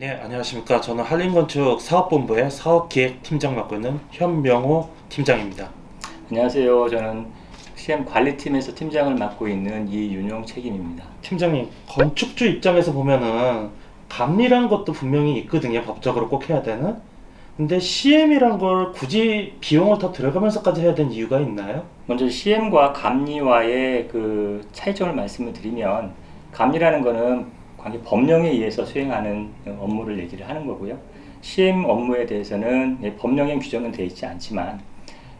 네, 안녕하십니까. 저는 한림건축 사업본부의 사업기획팀장 맡고 있는 현명호 팀장입니다. 안녕하세요. 저는 CM 관리팀에서 팀장을 맡고 있는 이윤용 책임입니다. 팀장님, 건축주 입장에서 보면은 감리란 것도 분명히 있거든요. 법적으로 꼭 해야 되는. 근데 CM이란 걸 굳이 비용을 더 들어가면서까지 해야 되는 이유가 있나요? 먼저 CM과 감리와의 그 차이점을 말씀을 드리면 감리라는 거는 관계 법령에 의해서 수행하는 업무를 얘기를 하는 거고요. CM 업무에 대해서는 예, 법령에 규정은 되어 있지 않지만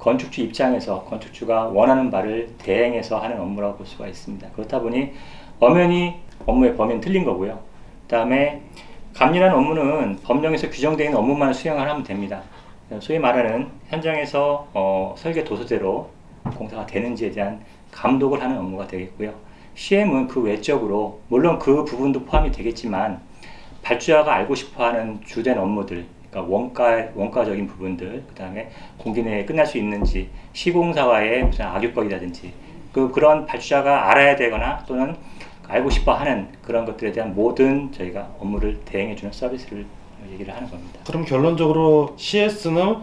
건축주 입장에서 건축주가 원하는 바를 대행해서 하는 업무라고 볼 수가 있습니다. 그렇다 보니 엄연히 업무의 범위는 틀린 거고요. 그다음에 감리라는 업무는 법령에서 규정되어 있는 업무만 수행을 하면 됩니다. 소위 말하는 현장에서 어, 설계 도서대로 공사가 되는지에 대한 감독을 하는 업무가 되겠고요. CM은 그 외적으로 물론 그 부분도 포함이 되겠지만 발주자가 알고 싶어하는 주된 업무들, 그러니까 원가 원가적인 부분들, 그 다음에 공기 내에 끝날 수 있는지 시공사와의 무슨 악유법이라든지 그 그런 발주자가 알아야 되거나 또는 알고 싶어하는 그런 것들에 대한 모든 저희가 업무를 대행해주는 서비스를 얘기를 하는 겁니다. 그럼 결론적으로 CS는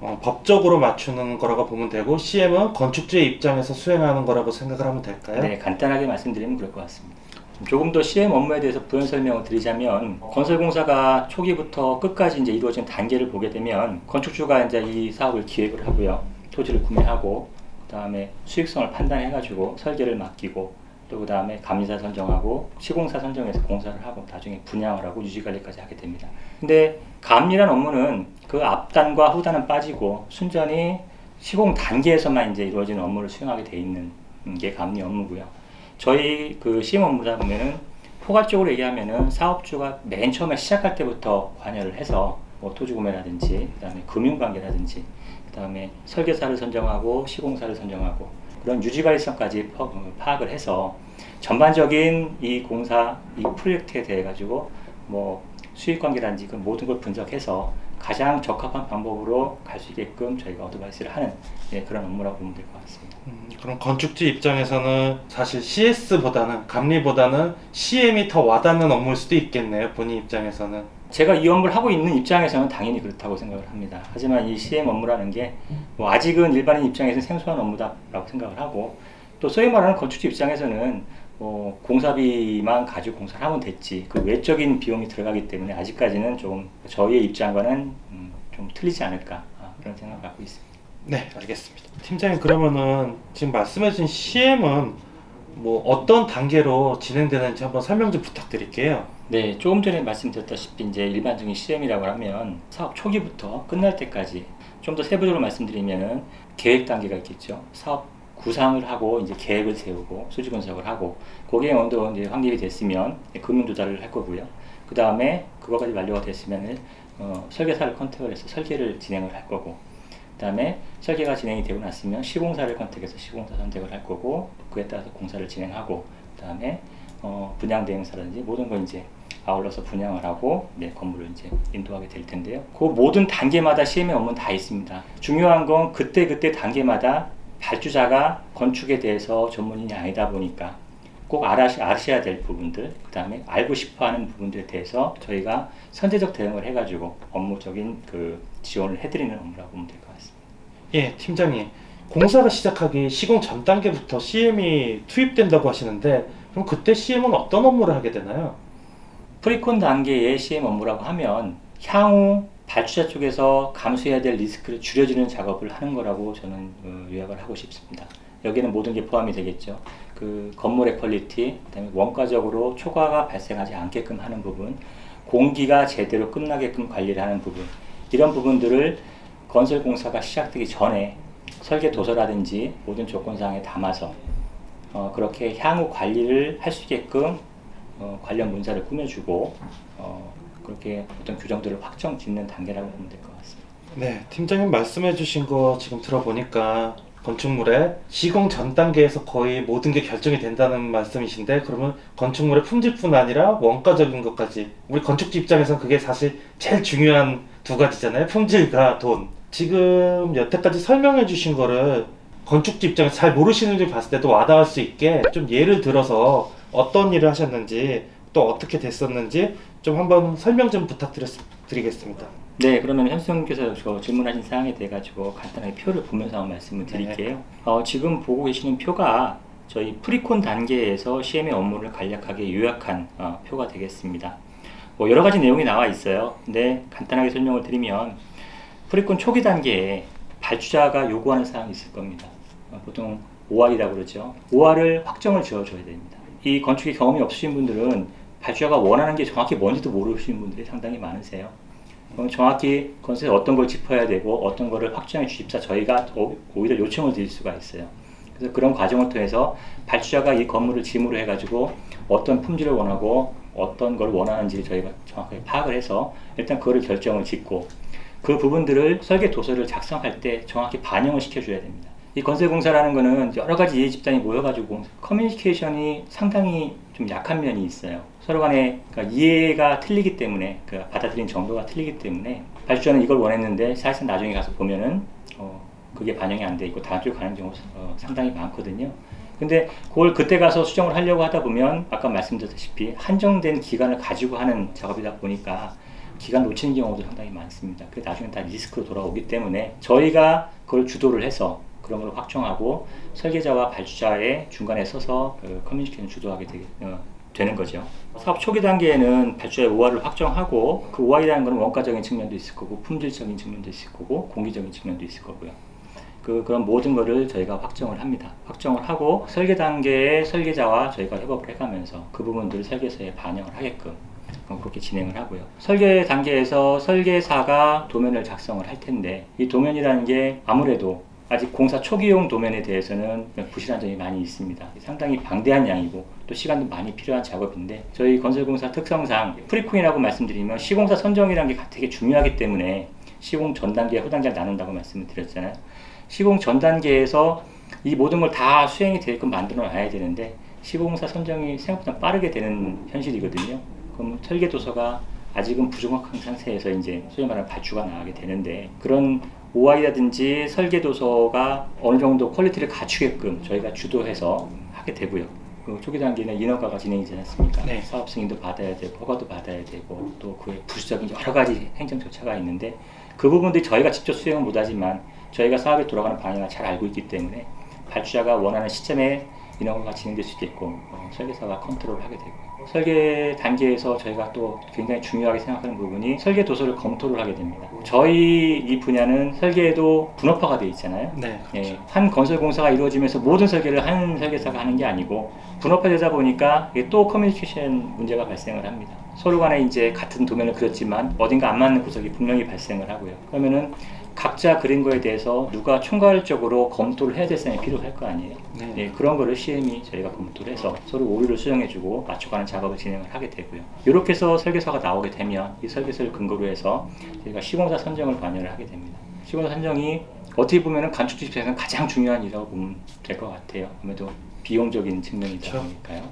어, 법적으로 맞추는 거라고 보면 되고 CM은 건축주의 입장에서 수행하는 거라고 생각을 하면 될까요? 네, 간단하게 말씀드리면 그럴 것 같습니다. 조금 더 CM 업무에 대해서 부연 설명을 드리자면 건설공사가 초기부터 끝까지 이제 이루어진 단계를 보게 되면 건축주가 이제 이 사업을 기획을 하고요, 토지를 구매하고 그다음에 수익성을 판단해가지고 설계를 맡기고 또 그 다음에 감리사 선정하고 시공사 선정해서 공사를 하고 나중에 분양을 하고 유지 관리까지 하게 됩니다. 근데 감리란 업무는 그 앞단과 후단은 빠지고 순전히 시공 단계에서만 이제 이루어지는 업무를 수행하게 돼 있는 게 감리 업무고요. 저희 그 시험 업무다 보면은 포괄적으로 얘기하면은 사업주가 맨 처음에 시작할 때부터 관여를 해서 뭐 토지 구매라든지 그다음에 금융 관계라든지 그다음에 설계사를 선정하고 시공사를 선정하고 그런 유지 관리성까지 파- 어, 파악을 해서 전반적인 이 공사 이 프로젝트에 대해 가지고 뭐 수익 관계라든지 그 모든 걸 분석해서 가장 적합한 방법으로 갈 수 있게끔 저희가 어드바이스를 하는 예, 그런 업무라고 보면 될 것 같습니다. 음, 그럼 건축주 입장에서는 사실 CS보다는 감리보다는 CM이 더 와닿는 업무일 수도 있겠네요. 본인 입장에서는. 제가 이 업무를 하고 있는 입장에서는 당연히 그렇다고 생각을 합니다. 하지만 이 CM 업무라는 게 뭐 아직은 일반인 입장에서는 생소한 업무다라고 생각을 하고 또 소위 말하는 건축주 입장에서는 뭐 공사비만 가지고 공사를 하면 됐지 그 외적인 비용이 들어가기 때문에 아직까지는 좀 저희의 입장과는 음, 좀 틀리지 않을까 아, 그런 생각을 갖고 있습니다. 네, 알겠습니다. 팀장님 그러면은 지금 말씀해주신 CM은 뭐 어떤 단계로 진행되는지 한번 설명 좀 부탁드릴게요. 네, 조금 전에 말씀드렸다시피 이제 일반적인 CM이라고 하면 사업 초기부터 끝날 때까지 좀 더 세부적으로 말씀드리면은 계획 단계가 있겠죠. 사업 구상을 하고 이제 계획을 세우고 수지 분석을 하고 거기에 어느 정도 이제 확립이 됐으면 금융 조달을 할 거고요. 그 다음에 그거까지 완료가 됐으면은 어, 설계사를 컨택을 해서 설계를 진행을 할 거고 그 다음에 설계가 진행이 되고 났으면 시공사를 컨택해서 시공사 선택을 할 거고 그에 따라서 공사를 진행하고 그 다음에 어, 분양 대행사라든지 모든 걸 이제 아울러서 분양을 하고 네, 건물을 이제 인도하게 될 텐데요. 그 모든 단계마다 CM의 업무는 다 있습니다. 중요한 건 그때 그때 단계마다 발주자가 건축에 대해서 전문인이 아니다 보니까 꼭 알아시, 아셔야 될 부분들, 그 다음에 알고 싶어 하는 부분들에 대해서 저희가 선제적 대응을 해가지고 업무적인 그 지원을 해드리는 업무라고 보면 될 것 같습니다. 예, 팀장님. 공사가 시작하기 시공 전 단계부터 CM이 투입된다고 하시는데 그럼 그때 CM은 어떤 업무를 하게 되나요? 프리콘 단계의 CM 업무라고 하면 향후 발주자 쪽에서 감수해야 될 리스크를 줄여주는 작업을 하는 거라고 저는 어, 요약을 하고 싶습니다. 여기는 모든 게 포함이 되겠죠. 그 건물의 퀄리티, 그다음에 원가적으로 초과가 발생하지 않게끔 하는 부분, 공기가 제대로 끝나게끔 관리를 하는 부분, 이런 부분들을 건설 공사가 시작되기 전에 설계 도서라든지 모든 조건사항에 담아서 어, 그렇게 향후 관리를 할 수 있게끔 어, 관련 문서를 꾸며주고 어, 그렇게 어떤 규정들을 확정 짓는 단계라고 보면 될 것 같습니다. 네, 팀장님 말씀해주신 거 지금 들어보니까 건축물의 시공 전 단계에서 거의 모든 게 결정이 된다는 말씀이신데 그러면 건축물의 품질뿐 아니라 원가적인 것까지 우리 건축주 입장에서는 그게 사실 제일 중요한 두 가지잖아요. 품질과 돈. 지금 여태까지 설명해 주신 거를 건축주 입장에서 잘 모르시는 분이 봤을 때도 와닿을 수 있게 좀 예를 들어서 어떤 일을 하셨는지 또 어떻게 됐었는지 좀 한번 설명 좀 부탁드리겠습니다. 네, 그러면 현수님께서 저 질문하신 사항에 대해 가지고 간단하게 표를 보면서 말씀을 드릴게요. 어, 지금 보고 계시는 표가 저희 프리콘 단계에서 CM의 업무를 간략하게 요약한 어, 표가 되겠습니다. 뭐 여러 가지 내용이 나와 있어요. 근데 간단하게 설명을 드리면 프리콘 초기 단계에 발주자가 요구하는 사항이 있을 겁니다. 어, 보통 OR이라고 그러죠. OR을 확정을 지어줘야 됩니다. 이 건축에 경험이 없으신 분들은 발주자가 원하는 게 정확히 뭔지도 모르시는 분들이 상당히 많으세요. 정확히 건설에 어떤 걸 짚어야 되고 어떤 거를 확정해 주십사 저희가 오- 오히려 요청을 드릴 수가 있어요. 그래서 그런 과정을 통해서 발주자가 이 건물을 짐으로 해가지고 어떤 품질을 원하고 어떤 걸 원하는지 저희가 정확하게 파악을 해서 일단 그거를 결정을 짓고 그 부분들을 설계 도서를 작성할 때 정확히 반영을 시켜줘야 됩니다. 이 건설공사라는 거는 여러 가지 이해 집단이 모여가지고 커뮤니케이션이 상당히 좀 약한 면이 있어요. 서로 간에 그러니까 이해가 틀리기 때문에 그 받아들인 정도가 틀리기 때문에 발주자는 이걸 원했는데 사실상 나중에 가서 보면은 어, 그게 반영이 안 돼 있고 다른 쪽 가는 경우 어, 상당히 많거든요. 근데 그걸 그때 가서 수정을 하려고 하다 보면 아까 말씀드렸다시피 한정된 기간을 가지고 하는 작업이다 보니까 기간 놓치는 경우도 상당히 많습니다. 그 나중에 다 리스크로 돌아오기 때문에 저희가 그걸 주도를 해서 그런 걸 확정하고 설계자와 발주자의 중간에 서서 그 커뮤니케이션 주도하게 되게, 어, 되는 거죠. 사업 초기 단계에는 발주자의 OR을 확정하고 그 OR이라는 것은 원가적인 측면도 있을 거고 품질적인 측면도 있을 거고 공기적인 측면도 있을 거고요. 그 그런 모든 거를 저희가 확정을 합니다. 확정을 하고 설계 단계의 설계자와 저희가 협업을 해가면서 그 부분들을 설계서에 반영을 하게끔 어, 그렇게 진행을 하고요. 설계 단계에서 설계사가 도면을 작성을 할 텐데 이 도면이라는 게 아무래도 아직 공사 초기용 도면에 대해서는 부실한 점이 많이 있습니다. 상당히 방대한 양이고 또 시간도 많이 필요한 작업인데 저희 건설공사 특성상 프리콘이라고 말씀드리면 시공사 선정이라는 게 되게 중요하기 때문에 시공 전 단계, 후 단계를 나눈다고 말씀을 드렸잖아요. 시공 전 단계에서 이 모든 걸 다 수행이 되게끔 만들어 놔야 되는데 시공사 선정이 생각보다 빠르게 되는 현실이거든요. 그럼 설계 도서가 아직은 부정확한 상태에서 이제 소위 말하는 발주가 나가게 되는데 그런 OI라든지 설계 도서가 어느 정도 퀄리티를 갖추게끔 저희가 주도해서 하게 되고요. 그 초기 단계는 인허가가 진행이지 않습니까? 네. 사업 승인도 받아야 되고 허가도 받아야 되고 또 그의 부수적인 여러 가지 행정 절차가 있는데 그 부분들이 저희가 직접 수행은 못하지만 저희가 사업이 돌아가는 방향을 잘 알고 있기 때문에 발주자가 원하는 시점에 인허가가 진행될 수 있게끔 어, 설계사가 컨트롤을 하게 되고요. 설계 단계에서 저희가 또 굉장히 중요하게 생각하는 부분이 설계 도서를 검토를 하게 됩니다. 저희 이 분야는 설계도 분업화가 되어 있잖아요. 네. 예, 한 건설 공사가 이루어지면서 모든 설계를 한 설계사가 하는 게 아니고 분업화되다 보니까 이게 또 커뮤니케이션 문제가 발생을 합니다. 서로 간에 이제 같은 도면을 그렸지만 어딘가 안 맞는 구석이 분명히 발생을 하고요. 그러면은 각자 그린 거에 대해서 누가 총괄적으로 검토를 해야 될 사람이 필요할 거 아니에요. 네. 예, 그런 거를 CM이 저희가 검토를 해서 서로 오류를 수정해주고 맞춰가는 작업을 진행을 하게 되고요. 이렇게 해서 설계서가 나오게 되면 이 설계서를 근거로 해서 저희가 시공사 선정을 관여를 하게 됩니다. 시공사 선정이 어떻게 보면 건축주 입장에서는 가장 중요한 일이라고 보면 될 것 같아요. 아무래도 비용적인 측면이다. 보니까요.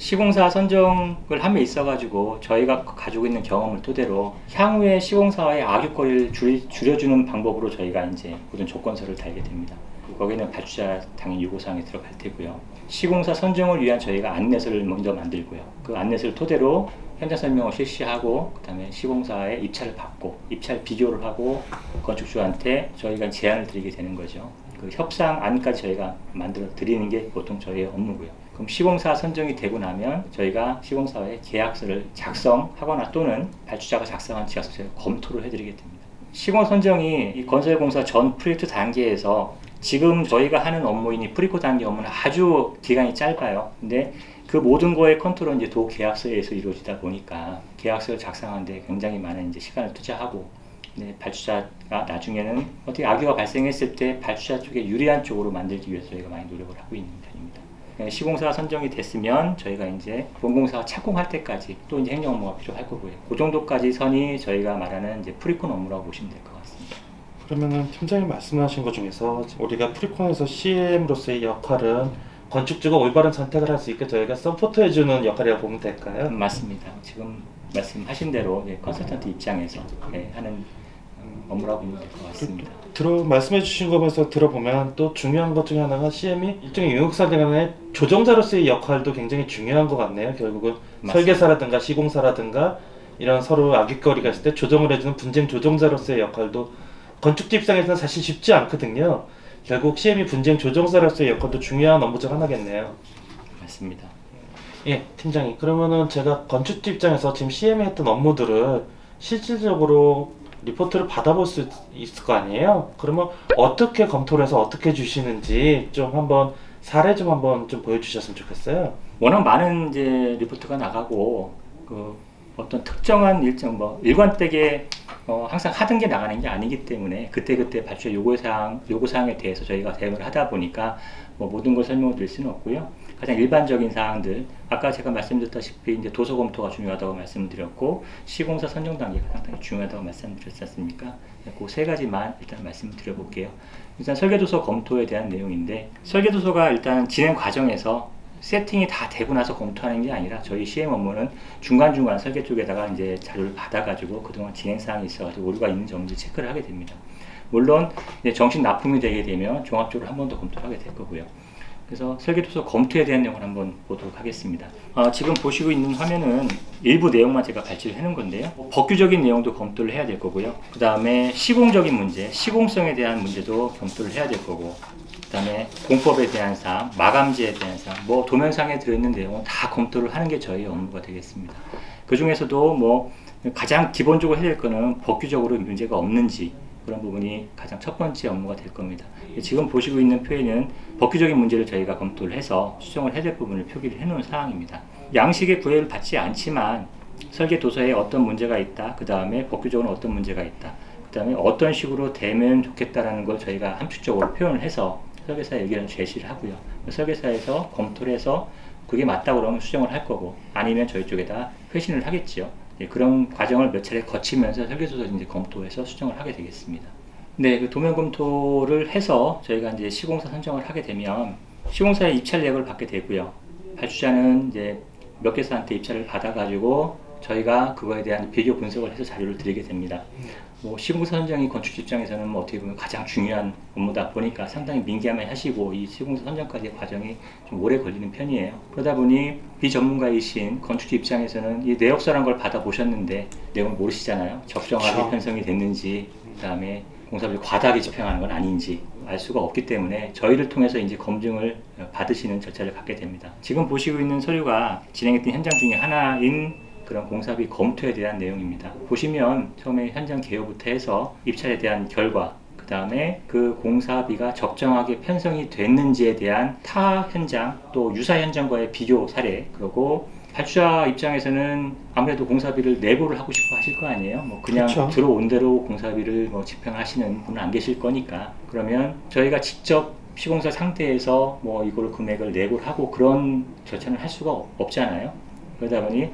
시공사 선정을 함에 있어 가지고 저희가 가지고 있는 경험을 토대로 향후에 시공사와의 악유거리를 줄이, 줄여 주는 방법으로 저희가 이제 모든 조건서를 달게 됩니다. 거기는 발주자 당연히 요구사항이 들어갈 테고요. 시공사 선정을 위한 저희가 안내서를 먼저 만들고요. 그 안내서를 토대로 현장 설명을 실시하고 그다음에 시공사의 입찰을 받고 입찰 비교를 하고 건축주한테 저희가 제안을 드리게 되는 거죠. 그 협상 안까지 저희가 만들어 드리는 게 보통 저희의 업무고요. 그럼 시공사 선정이 되고 나면 저희가 시공사의 계약서를 작성하거나 또는 발주자가 작성한 계약서 저희가 검토를 해드리게 됩니다. 시공 선정이 이 건설공사 전 프로젝트 단계에서 지금 저희가 하는 업무인 이 프리코 단계 업무는 아주 기간이 짧아요. 근데 그 모든 거의 컨트롤은 이제 도 계약서에서 이루어지다 보니까 계약서를 작성하는데 굉장히 많은 이제 시간을 투자하고 네, 발주자가 나중에는 어떻게 악유가 발생했을 때 발주자 쪽에 유리한 쪽으로 만들기 위해서 저희가 많이 노력을 하고 있는 편입니다. 네, 시공사가 선정이 됐으면 저희가 이제 본공사가 착공할 때까지 또 이제 행정 업무가 필요할 거고요. 그 정도까지 선이 저희가 말하는 이제 프리콘 업무라고 보시면 될 것 같습니다. 그러면은 팀장님 말씀하신 것 중에서 우리가 프리콘에서 CM으로서의 역할은 건축주가 올바른 선택을 할 수 있게 저희가 서포트해주는 역할이라고 보면 될까요? 음, 맞습니다. 지금 말씀하신 대로 예, 컨설턴트 입장에서 예, 하는 음, 업무라고 보면 될 것 같습니다. 들어 말씀해 주신 거면서 들어보면 또 중요한 것 중에 하나가 CM이 일종의 용역사들간의 조정자로서의 역할도 굉장히 중요한 것 같네요. 결국은 맞습니다. 설계사라든가 시공사라든가 이런 서로 악익거리가 있을 때 조정을 해주는 분쟁 조정자로서의 역할도 건축주 입장에서는 사실 쉽지 않거든요. 결국 CM이 분쟁 조정자로서의 역할도 중요한 업무 중 하나겠네요. 맞습니다. 예, 팀장님. 그러면은 제가 건축주 입장에서 지금 CM이 했던 업무들을 실질적으로 리포트를 받아볼 수 있을 거 아니에요? 그러면 어떻게 검토를 해서 어떻게 주시는지 좀 한번 사례 좀 한번 좀 보여주셨으면 좋겠어요. 워낙 많은 이제 리포트가 나가고 그 어떤 특정한 일정 뭐 일관되게 어, 항상 하던 게 나가는 게 아니기 때문에 그때 그때 발주자 요구 사항 요구 사항에 대해서 저희가 대응을 하다 보니까 뭐 모든 걸 설명드릴 수는 없고요. 가장 일반적인 사항들 아까 제가 말씀드렸다시피 이제 도서 검토가 중요하다고 말씀드렸고 시공사 선정 단계가 상당히 중요하다고 말씀드렸지 않습니까? 그 세 가지만 일단 말씀드려볼게요. 일단 설계도서 검토에 대한 내용인데 설계도서가 일단 진행 과정에서 세팅이 다 되고 나서 검토하는 게 아니라 저희 CM 업무는 중간중간 설계 쪽에다가 이제 자료를 받아가지고 그동안 진행 사항이 있어가지고 오류가 있는지 없는지 체크를 하게 됩니다. 물론 이제 정식 납품이 되게 되면 종합적으로 한 번 더 검토를 하게 될 거고요. 그래서 설계도서 검토에 대한 내용을 한번 보도록 하겠습니다. 아, 지금 보시고 있는 화면은 일부 내용만 제가 발췌를 해놓은 건데요. 법규적인 내용도 검토를 해야 될 거고요. 그 다음에 시공적인 문제, 시공성에 대한 문제도 검토를 해야 될 거고, 그 다음에 공법에 대한 사항, 마감지에 대한 사항, 뭐 도면상에 들어있는 내용은 다 검토를 하는 게 저희 업무가 되겠습니다. 그 중에서도 뭐 가장 기본적으로 해야 될 거는 법규적으로 문제가 없는지 그런 부분이 가장 첫 번째 업무가 될 겁니다. 지금 보시고 있는 표에는 법규적인 문제를 저희가 검토를 해서 수정을 해야 될 부분을 표기를 해놓은 사항입니다. 양식의 구애를 받지 않지만 설계 도서에 어떤 문제가 있다. 그 다음에 법규적으로 어떤 문제가 있다. 그 다음에 어떤 식으로 되면 좋겠다라는 걸 저희가 함축적으로 표현을 해서 설계사에 의견을 제시를 하고요. 설계사에서 검토를 해서 그게 맞다 그러면 수정을 할 거고 아니면 저희 쪽에다 회신을 하겠지요. 예, 그런 과정을 몇 차례 거치면서 설계도서 이제 검토해서 수정을 하게 되겠습니다. 네, 그 도면 검토를 해서 저희가 이제 시공사 선정을 하게 되면 시공사의 입찰 내역을 받게 되고요. 발주자는 이제 몇 개사한테 입찰을 받아가지고 저희가 그거에 대한 비교 분석을 해서 자료를 드리게 됩니다. 뭐 시공사 선정이 건축 입장에서는 뭐 어떻게 보면 가장 중요한 업무다 보니까 상당히 민감해 하시고 이 시공사 선정까지의 과정이 좀 오래 걸리는 편이에요. 그러다 보니 비전문가이신 건축주 입장에서는 이 내역서란 걸 받아 보셨는데 내용을 모르시잖아요. 적정하게 그렇죠. 편성이 됐는지 그다음에 공사비를 과다하게 집행하는 건 아닌지 알 수가 없기 때문에 저희를 통해서 이제 검증을 받으시는 절차를 갖게 됩니다. 지금 보시고 있는 서류가 진행했던 현장 중에 하나인 그런 공사비 검토에 대한 내용입니다. 보시면 처음에 현장 개요부터 해서 입찰에 대한 결과, 그 다음에 그 공사비가 적정하게 편성이 됐는지에 대한 타 현장 또 유사 현장과의 비교 사례, 그리고 발주자 입장에서는 아무래도 공사비를 내고를 하고 싶어 하실 거 아니에요. 뭐 그냥 그쵸. 들어온 대로 공사비를 뭐 집행하시는 분은 안 계실 거니까 그러면 저희가 직접 시공사 상태에서 뭐 이걸 금액을 내고를 하고 그런 절차는 할 수가 없- 없잖아요. 그러다 보니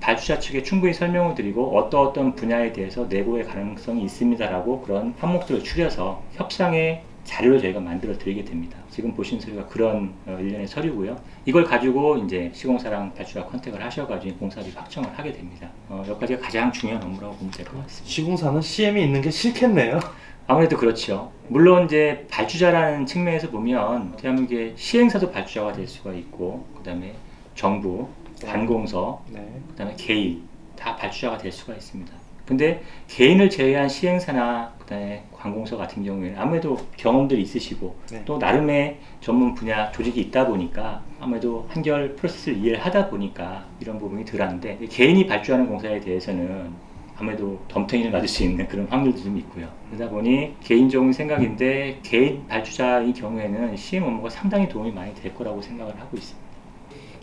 발주자 측에 충분히 설명을 드리고 어떤 어떤 분야에 대해서 내고의 가능성이 있습니다라고 그런 항목들을 추려서 협상의 자료를 저희가 만들어 드리게 됩니다. 지금 보신 서류가 그런 어, 일련의 서류고요. 이걸 가지고 이제 시공사랑 발주자 컨택을 하셔가지고 공사비 확정을 하게 됩니다. 어, 여기까지가 가장 중요한 업무라고 보면 될 것 같습니다. 시공사는 CM이 있는 게 싫겠네요. 아무래도 그렇죠. 물론 이제 발주자라는 측면에서 보면 대한민국의 시행사도 발주자가 될 수가 있고, 그다음에 정부, 관공서, 네. 그다음에 개인 다 발주자가 될 수가 있습니다. 근데 개인을 제외한 시행사나 그다음에 관공서 같은 경우에는 아무래도 경험들이 있으시고 네. 또 나름의 전문 분야 조직이 있다 보니까 아무래도 한결 프로세스를 이해를 하다 보니까 이런 부분이 덜한데 개인이 발주하는 공사에 대해서는 아무래도 덤탱이를 맞을 수 있는 그런 확률도 좀 있고요. 그러다 보니 개인적인 생각인데 개인 발주자의 경우에는 CM 업무가 상당히 도움이 많이 될 거라고 생각을 하고 있습니다.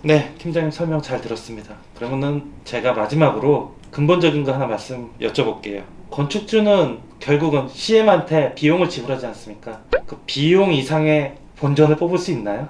네, 팀장님 설명 잘 들었습니다. 그러면은 제가 마지막으로 근본적인 거 하나 말씀 여쭤볼게요. 건축주는 결국은 CM한테 비용을 지불하지 않습니까? 그 비용 이상의 본전을 뽑을 수 있나요?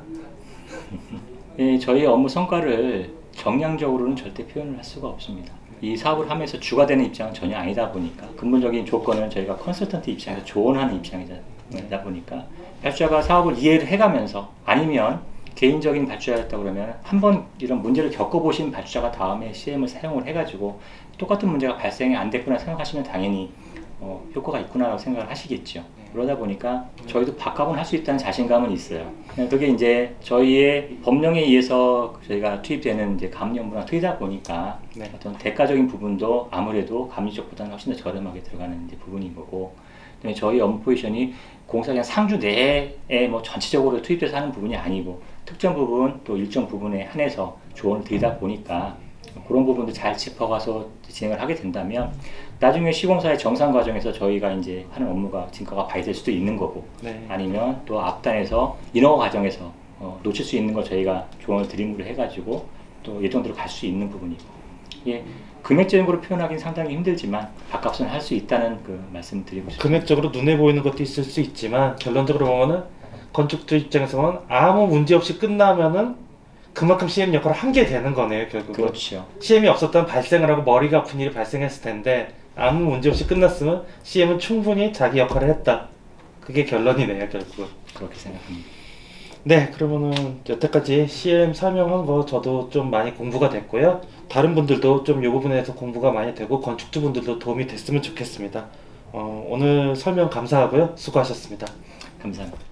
예, 저희 업무 성과를 정량적으로는 절대 표현을 할 수가 없습니다. 이 사업을 하면서 주가 되는 입장은 전혀 아니다 보니까 근본적인 조건은 저희가 컨설턴트 입장에서 조언하는 입장이다 보니까 발주자가 사업을 이해를 해가면서 아니면 개인적인 발주자였다 그러면 한 번 이런 문제를 겪어보신 발주자가 다음에 CM을 사용을 해가지고 똑같은 문제가 발생이 안 됐구나 생각하시면 당연히 어, 효과가 있구나라고 생각을 하시겠죠. 그러다 보니까 저희도 밥값은 할 수 있다는 자신감은 있어요. 그게 이제 저희의 법령에 의해서 저희가 투입되는 이제 감염부나 투이다 보니까 네. 어떤 대가적인 부분도 아무래도 감리 쪽보다는 훨씬 더 저렴하게 들어가는 이제 부분인 거고 저희 업무 포지션이 공사 그냥 상주 내에 뭐 전체적으로 투입돼서 하는 부분이 아니고 특정 부분 또 일정 부분에 한해서 조언을 드리다 보니까 그런 부분도 잘 짚어가서 진행을 하게 된다면 나중에 시공사의 정상 과정에서 저희가 이제 하는 업무가 진가가 발휘될 수도 있는 거고 네. 아니면 또 앞단에서 인허가 과정에서 어, 놓칠 수 있는 걸 저희가 조언을 드림으로 해가지고 또 예정대로 갈 수 있는 부분이고 예, 금액적인 걸로 표현하기는 상당히 힘들지만 밥값은 할 수 있다는 그 말씀 드리고 싶습니다. 금액적으로 눈에 보이는 것도 있을 수 있지만 결론적으로 보면은 건축주 입장에서는 아무 문제 없이 끝나면은 그만큼 CM 역할을 한 게 되는 거네요 결국은 그렇죠. CM이 없었다면 발생을 하고 머리가 아픈 일이 발생했을 텐데 아무 문제 없이 끝났으면 CM은 충분히 자기 역할을 했다 그게 결론이네요 결국은 그렇게 생각합니다. 네 그러면은 여태까지 CM 설명한 거 저도 좀 많이 공부가 됐고요. 다른 분들도 좀 이 부분에서 공부가 많이 되고 건축주 분들도 도움이 됐으면 좋겠습니다. 어, 오늘 설명 감사하고요. 수고하셨습니다. 감사합니다.